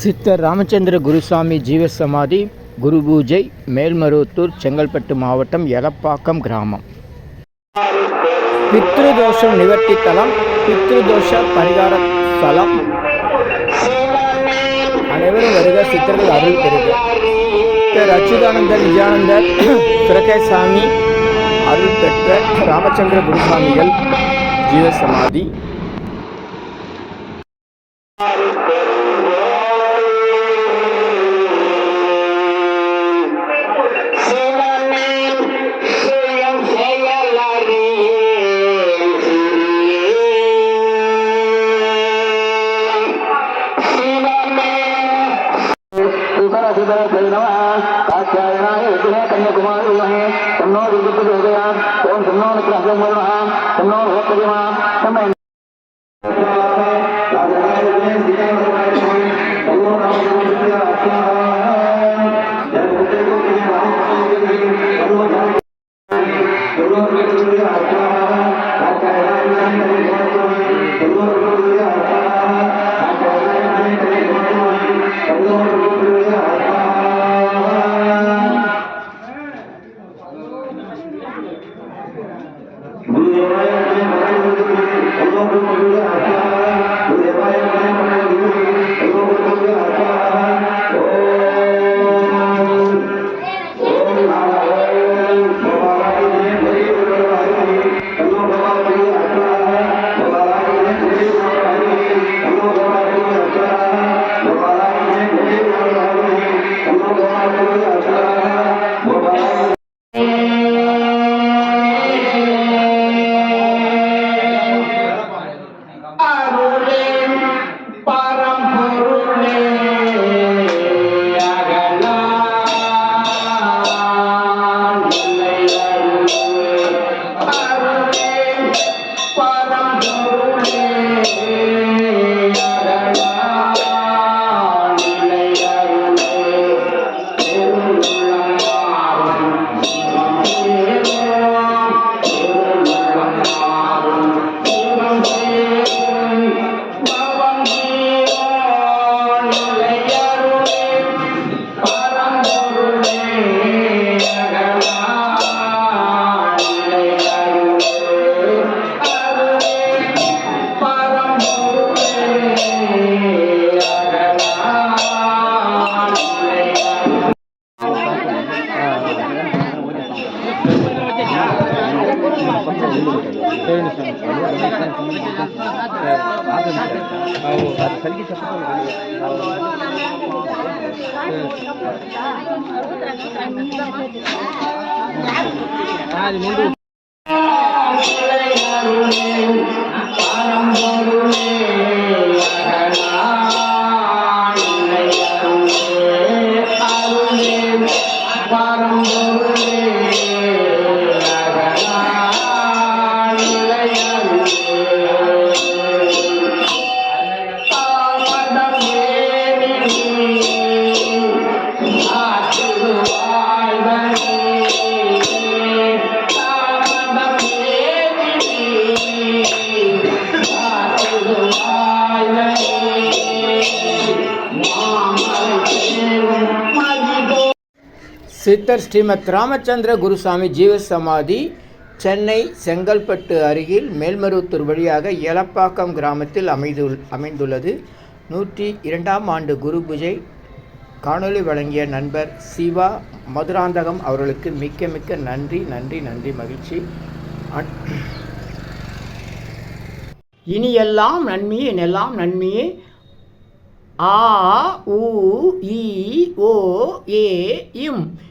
சித்தர் ராமச்சந்திர குருசாமி ஜீவசமாதி குரு பூஜை மேல்மருவத்தூர் செங்கல்பட்டு மாவட்டம் எலப்பாக்கம் கிராமம். பித்ருதோஷம் நிவர்த்தி தலம் பித்ருதோஷ பரிகார தலம். அனைவரும் வருக சித்தர்கள் அருள் பெறுக. சித்தர் அச்சுதானந்தர் நிஜானந்தர் சுரகேசாமி அருள் பெற்ற ராமச்சந்திர குருசாமிகள் ஜீவசமாதி. ஓம் திருநாளுக்கு அஜயமோ நமஹ திருநாள் ஓகரியமா நம்ம అది ముందు பாரம் பொருளே சித்தர் ஸ்ரீமத் ராமச்சந்திர குருசாமி ஜீவசமாதி சென்னை செங்கல்பட்டு அருகில் மேல்மருவத்தூர் வழியாக எலப்பாக்கம் கிராமத்தில் அமைது அமைந்துள்ளது. நூற்றி இரண்டாம் ஆண்டு குரு பூஜை காணொளி வழங்கிய நண்பர் சிவா மதுராந்தகம் அவர்களுக்கு மிக்க மிக்க நன்றி நன்றி நன்றி மகிழ்ச்சி. அட்- இனி எல்லாம் நன்மையே எல்லாம் நன்மையே. ஆ உ இ ஓ ஏ இம்.